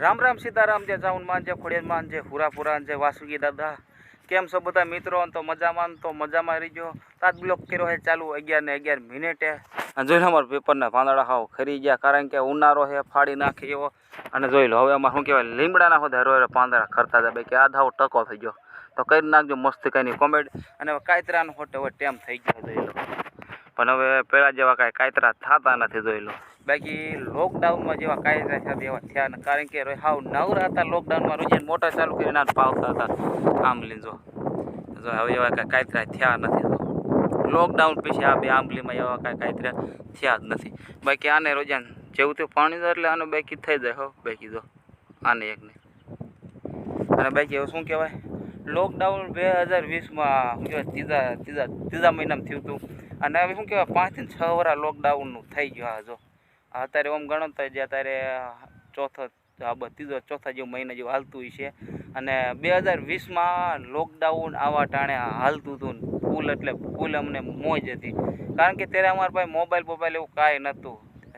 રામ રામ સીતારામ જે ચાઉન માન જે ખોડિયાર માન જય હુરાપુરા, જય વાસુકી દાદા. કેમ છો બધા મિત્રો? તો મજામાં તો મજામાં રહીજો તાજ બ્લોક કર્યો હે ચાલુ અગિયાર ને અગિયાર મિનિટે. અને જોઈ લો અમારા પેપરના પાંદડા હાવ ખરી ગયા, કારણ કે ઉનાળો છે, ફાડી નાખે એવો. અને જોઈ લો, હવે અમારે શું કહેવાય, લીમડાના હોદે હરો પાંદડા ખરતા હતા કે આ ધાવ ટકો થઈ ગયો. તો કરી નાખજો મસ્ત કંઈની કોમેડ અને કાયતરાનો હોટે હવે ટેમ થઈ ગયો જોઈ લો. પણ હવે પહેલાં જેવા કાંઈ કાયતરા થતા નથી જોઈ બાકી લોકડાઉનમાં જેવા કાયદા થયા એવા થયા ને, કારણ કે હાવ નવરા હતા લોકડાઉનમાં, રોજે મોટા ચાલુ કરીને ના પાવતા હતા. આંબલી જો. જો હવે એવા કાંઈ કાયતરા થયા નથી તો લોકડાઉન પછી આ બે આંબલીમાં એવા કાંઈ કાયતરા થયા જ નથી. બાકી આને રોજાન જેવું તે પાણી દો એટલે આનું બાકી થઈ જાય હો. બાકી જો, આને એકને. અને બાકી એવું શું કહેવાય? લોકડાઉન બે હજાર વીસમાં ત્રીજા ત્રીજા ત્રીજા મહિનામાં થયું હતું અને હવે શું કહેવાય પાંચથી છ વર્ષ લોકડાઉનનું થઈ ગયું જો. અત્યારે ઓમ ગણો તો જે અત્યારે ચોથો, આ ત્રીજો, ચોથા જેવું મહિના જેવું હાલતું છે. અને બે હજાર વીસમાં લોકડાઉન આવા ટાણે હાલતું હતું ફૂલ એટલે ફૂલ અમને મોજ હતી. કારણ કે ત્યારે અમારા પાસે મોબાઈલ બોબાઈલ એવું કાંઈ નહોતું.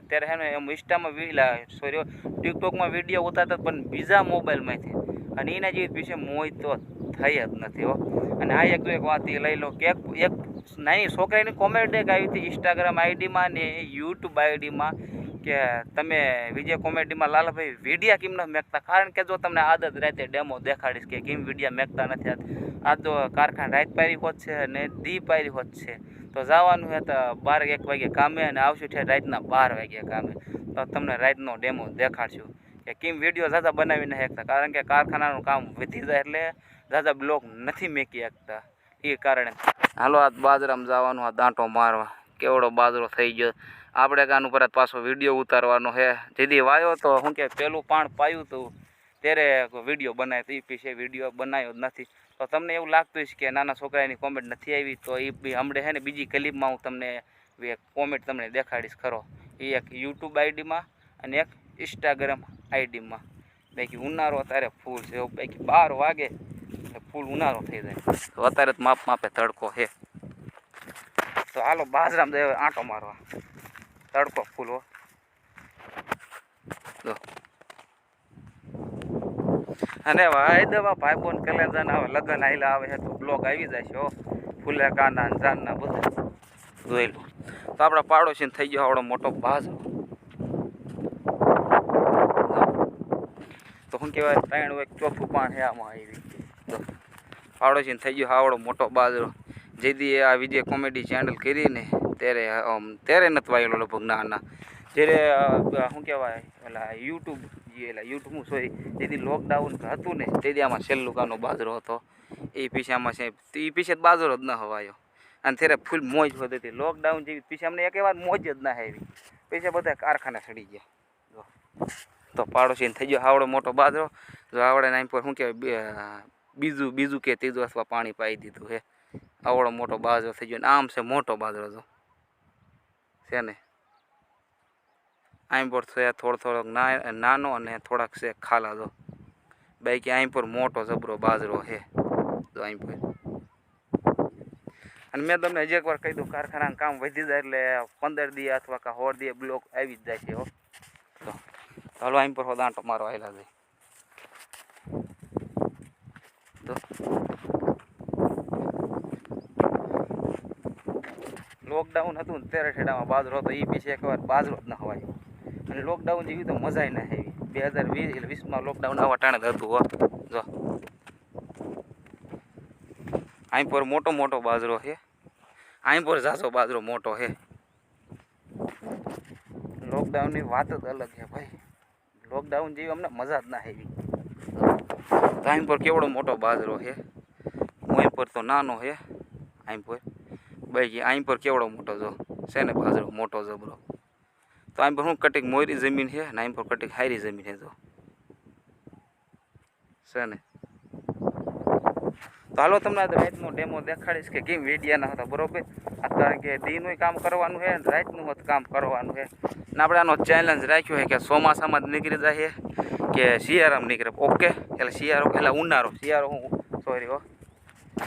ત્યારે હે ને એમ ઇન્સ્ટામાં વીલા સોરી ટિકટોકમાં વીડિયો ઉતારતા પણ બીજા મોબાઈલમાંથી અને એના જેવી વિશે મોજ તો થઈ જ નથી, હો. અને આ એક એક વાત લઈ લો કે એક નાની છોકરાની કોમેન્ટ એક આવી હતી ઇન્સ્ટાગ્રામ આઈડીમાં ને યુટ્યુબ આઈડીમાં કે તમે વિજય કોમેડીમાં લાલાભાઈ વિડીયા કેમ નથી મેકતા? કારણ કે જો તમને આદત રાતે ડેમો દેખાડીશ કે કેમ વિડીયા મેકતા નથી આ તો કારખાન રાત પાયરી હોત છે ને દી પાયરી હોત છે. તો જવાનું હે તો બાર એક વાગે કામે અને આવશું છે રાતના બાર વાગે કામે. તો તમને રાતનો ડેમો દેખાડશું કે કેમ વીડિયો ઝાઝા બનાવી ન શકતા? કારણ કે કારખાનાનું કામ વધી જાય એટલે ઝાઝા બ્લોક નથી મેકી શકતા. એ કારણે. હાલો આ બાજરામાં જવાનું, આ દાંટો મારવા. કેવડો બાજરો થઈ ગયો. આપણે કાન ઉપર પાછો વીડિયો ઉતારવાનો હે. જેથી વાયો તો શું કે પેલું પાણ પાયું હતું ત્યારે વીડિયો બનાવ્યો તો એ પીછે વીડિયો બનાવ્યો જ નથી. તો તમને એવું લાગતું હશે કે નાના છોકરાની કોમેન્ટ નથી આવી, તો એ બી હમણાં છે ને બીજી ક્લિપમાં હું તમને એક કોમેન્ટ તમને દેખાડીશ ખરો. એ એક યુટ્યુબ આઈડીમાં અને એક ઇન્સ્ટાગ્રામ આઈડીમાં. બાકી ઉનાળો અત્યારે ફૂલ છે. બાકી બાર વાગે એટલે ફૂલ ઉનાળો થઈ જાય. તો અત્યારે જ માપ માપે તડકો છે. તો હાલો બાજરામાં દેવ આંટો મારવા. તડકો ફૂલો અને ભાઈ દવા ભાઈબોન કલેજાના હવે લગ્ન આવેલા આવે છે તો બ્લોક આવી જાય છે હો. ફૂલે કાના જાનના બધા. જોઈ લો. તો આપણા પાડોશીને થઈ ગયો આવડો મોટો બાજરો તો શું કહેવાય? ત્રણ એક ચોથું પાણ છે આમાં આવી. તો પાડોશીને થઈ ગયો આવડો મોટો બાજરો. જેથી આ વિજય કોમેડી ચેનલ કરીને ત્યારે આમ ત્યારે નથી વાયેલો લગભગ ના જ્યારે શું કહેવાય, ઓલા યુટ્યુબ જે એલા યુટ્યુબ સોરી જેથી લોકડાઉન હતું ને તેથી આમાં છેલ્લું કાનો બાજરો હતો. એ પીસામાં છે એ પીસે બાજરો જ ન હવાયો. અને ત્યારે ફૂલ મોજ હોતી. લોકડાઉન જેવી અમને એક વાર મોજ જ ના આવી. પૈસા બધા કારખાના સડી ગયા. જો. તો પાડોશીને થઈ ગયો આવડો મોટો બાજરો. જો આવડે નામ પર શું કહેવાય બીજું બીજું કે ત્રીજું અથવા પાણી પાઈ દીધું હે. આવડો મોટો બાજરો થઈ ગયો ને આમ છે મોટો બાજરો જો. છે ને? આમ પર છે થોડો, થોડોક ના, નાનો અને થોડાક છે ખાલા જો. બાકી અહીં પર મોટો જબરો બાજરો છે જો અહીં પર અને મેં તમને હજી એકવાર કહી દઉં, કારખાનાનું કામ વધી જાય એટલે પંદર દી અથવા કા સોળ દી બ્લોક આવી જ જાય છે હો. તો હાલો અહીં પર હો દાંટો મારો આવેલા છે. તો લોકડાઉન હતું ને ત્યારે ઠેડામાં બાજરો હતો એ પીછે એકવાર બાજરો જ ન હવાય અને લોકડાઉન જેવી તો મજાય ના આવી. બે હજાર વીસ એટલે વીસમાં લોકડાઉન આવા ટાણે હતું હોત જો. અહીં પર મોટો મોટો બાજરો છે. અહીં પર ઝાઝો બાજરો મોટો છે. લોકડાઉનની વાત જ અલગ છે ભાઈ. લોકડાઉન જેવી અમને મજા જ ના આવી. તો અહીં પર કેવડો મોટો બાજરો છે? અહીં પર તો નાનો છે. આમ પર? બાકી અહીં પર કેવડો મોટો જો? છે ને બાજરો, મોટો જબરો. તો આમ પર શું કટીક મોયરી જમીન છે ને આમ પર કટીક હારી જમીન છે જો. છે ને? તો હાલો તમને રાતનો ડેમો દેખાડીશ કે કેમ વેડિયાના હતા, બરોબર? અત્યારે કે દીનું કામ કરવાનું છે રાતનું કામ કરવાનું છે. ને આપણે આનો ચેલેન્જ રાખ્યો છે કે ચોમાસામાં જ નીકળી જાય કે શિયાળામાં નીકળે. ઓકે, એટલે શિયાળો, એટલે ઉનાળો. શિયાળો હું સોરી હો.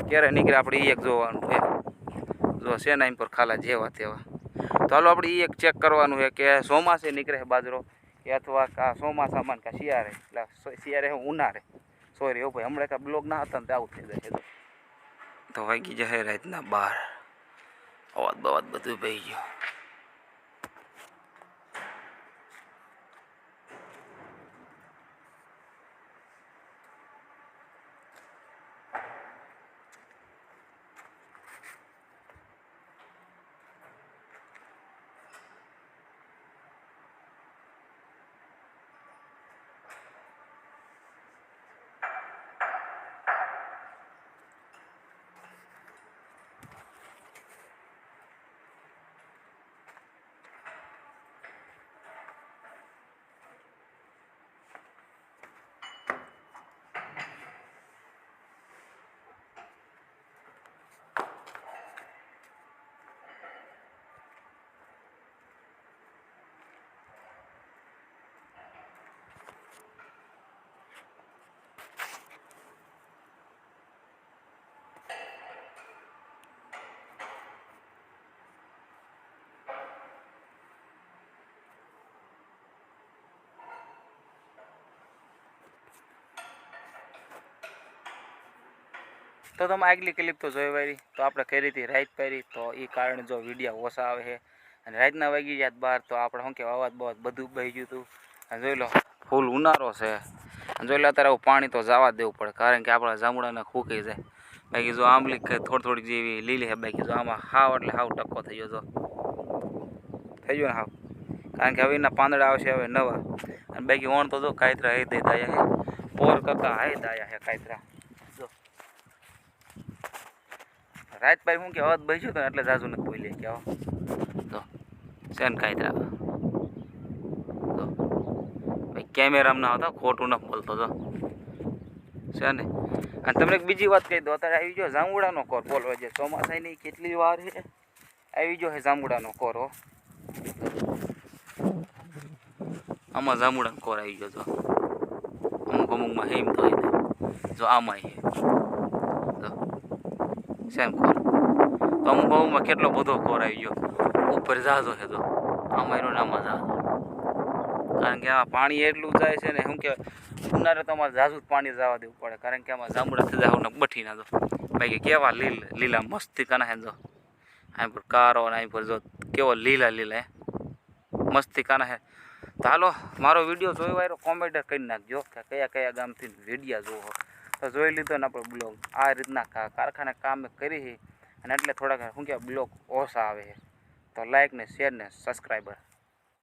ક્યારે નીકળે આપણે એ એક જોવાનું છે. જો એમ પર ખાલા જેવા તેવા. તો હાલો આપણે એ એક ચેક કરવાનું છે કે ચોમાસે નીકળે બાજરો કે અથવા કા ચોમાસામાં કા શિયાળે એટલે શિયાળે ઉનાળે. સોરી હો ભાઈ, હમણાં કાંઈ બ્લોગ ના હતા ને તો આવું થઈ જાય. તો. વાગી જશે રાતના બાર. અવાજ બવાજ બધું ભાઈ ગયું. તો તમે આગલી ક્લિપ તો જોઈ વાળી તો આપણે કઈ રીતે રાઈત પાડી તો એ કારણે જો વિડીયા ઓછા આવે છે. અને રાતના વાગી ગયા બહાર તો આપણે શું કે અવાજ બવાજ બધું બહી ગયું હતું. અને જોઈ લો ફૂલ ઉનાળો છે. અને જોઈ લો, અત્યારે આવું પાણી તો જવા દેવું પડે, કારણ કે આપણા જામડાને ખૂકી જાય બાકી જો આંબલી થોડી થોડી જેવી લીલી છે. બાકી જો આમાં હાવ એટલે હાવ ટકો થઈ ગયો જો. થઈ ગયો ને હાવ. કારણ કે હવે એના પાંદડા આવશે, હવે નવા. અને બાકી ઓણ તો જો કાયતરા હે દે દાયા હે. પોર કરતા હાય દાયા હે કાયતરા જો રાત પાઈ હું કે અવાજ બહી તો એટલે જાજુ નથી બોલી કે આવો. તો શેન કાયતરા તો, ભાઈ કેમેરામાં ના આવતા, ખોટું ન બોલતો તો છે ને અને તમને એક બીજી વાત કહી દો અત્યારે આવી ગયો જાંબુડાનો કોર. બોલવા જે ચોમાસાની કેટલી વાર છે? આવી ગયો છે જાંબુડાનો કોર, હો. આમાં જાંબુડાનો કોર આવી ગયો, જો. અમુક અમુકમાં હેમ તો જો આમાં હે સેમ કોર તો અમુક અમુકમાં કેટલો બધો કોર આવી ગયો. ઉપર જાજો છે તો. આમાં એનો ને આમાં જાજો. કારણ કે આમાં પાણી એટલું જાય છે ને શું કે ઉનાળે તો અમારે ઝાઝું જ પાણી જવા દેવું પડે. કારણ કે આમાં જાંબુડા થઈ જાય ને બઠી ના દો. બાકી કેવા લીલ, લીલા મસ્તી કાના હે જો. અહીં પર કારો ને અહીં પર જો કેવો લીલા લીલા હે. મસ્તી કાના હે. તો હાલો, મારો વીડિયો જોયો વાયરો કોમેન્ટ કરી નાખજો. કે કયા કયા ગામથી વિડીયા જોવો. તો જોઈ લીધો ને આપણે બ્લોગ. આ રીતના કારખાના કામ કરી છે અને એટલે થોડાક શું કહેવાય, બ્લોગ ઓછા આવે છે તો લાઇક ને શેર ને સબસ્ક્રાઈબર